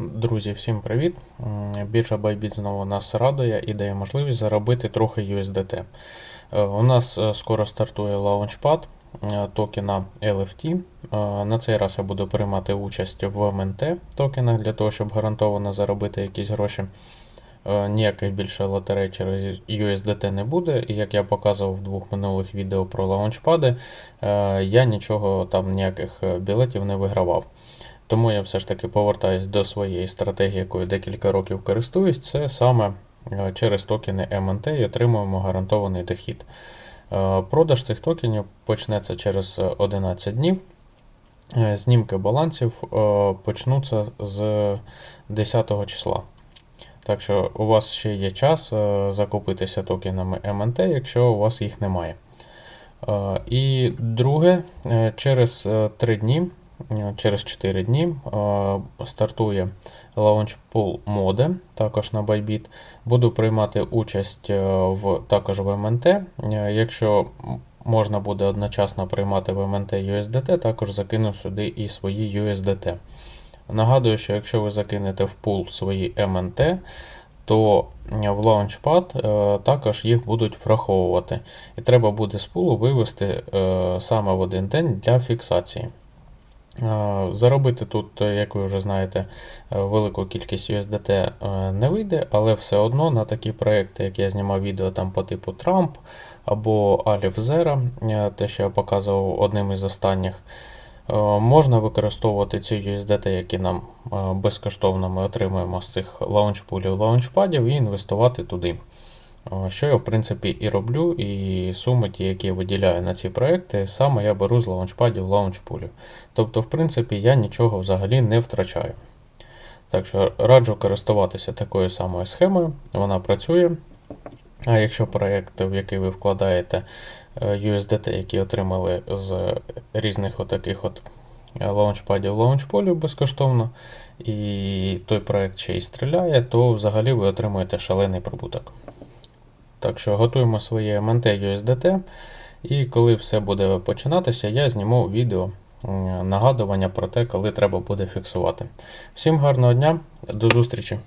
Друзі, всім привіт! Біржа Bybit знову нас радує і дає можливість заробити трохи USDT. Е, У нас е, скоро стартує лаунчпад е, токена LFT. На цей раз я буду приймати участь в MNT токенах для того, щоб гарантовано заробити якісь гроші. Ніяких більше лотерей через USDT не буде. І як я показував в двох минулих відео про лаунчпади, я нічого там ніяких білетів не вигравав. Тому я все ж таки повертаюсь до своєї стратегії, якою декілька років користуюсь. Це саме е, через токени МНТ і отримуємо гарантований дохід. Е, Продаж цих токенів почнеться через е, 11 днів. Е, Знімки балансів почнуться з 10 числа. Так що у вас ще є час закупитися токенами МНТ, якщо у вас їх немає. І друге, через 3 дні, через 4 дні е, стартує Launchpool моде, також на Bybit. Буду приймати участь е, в, також в МНТ. Е, Якщо можна буде одночасно приймати в МНТ USDT, також закину сюди і свої USDT. Нагадую, що якщо ви закинете в пул свої МНТ, то е, в е, також їх будуть враховувати. І треба буде з пулу вивести саме в один день для фіксації. Заробити тут, е, як ви вже знаєте, е, велику кількість USDT е, не вийде, але все одно на такі проекти, як я знімав відео там по типу Trump або Zera, е, те, що я показував одним із останніх, можна використовувати ці USDT, які нам безкоштовно ми отримуємо з цих лаунчпулів, лаунчпадів, і інвестувати туди. Що я, в принципі, і роблю, і суми, ті, які я виділяю на ці проекти, саме я беру з лаунчпадів лаунчпулів. Тобто, в принципі, я нічого взагалі не втрачаю. Так що раджу користуватися такою самою схемою, вона працює. А якщо проєкт, в який ви вкладаєте е, USDT, які отримали з різних отаких от е, лаунчпадів лаунчполів безкоштовно, і той проєкт ще й стріляє, то взагалі ви отримуєте шалений прибуток. Так що готуємо своє MNT USDT, і коли все буде починатися, я зніму відео нагадування про те, коли треба буде фіксувати. Всім гарного дня, до зустрічі!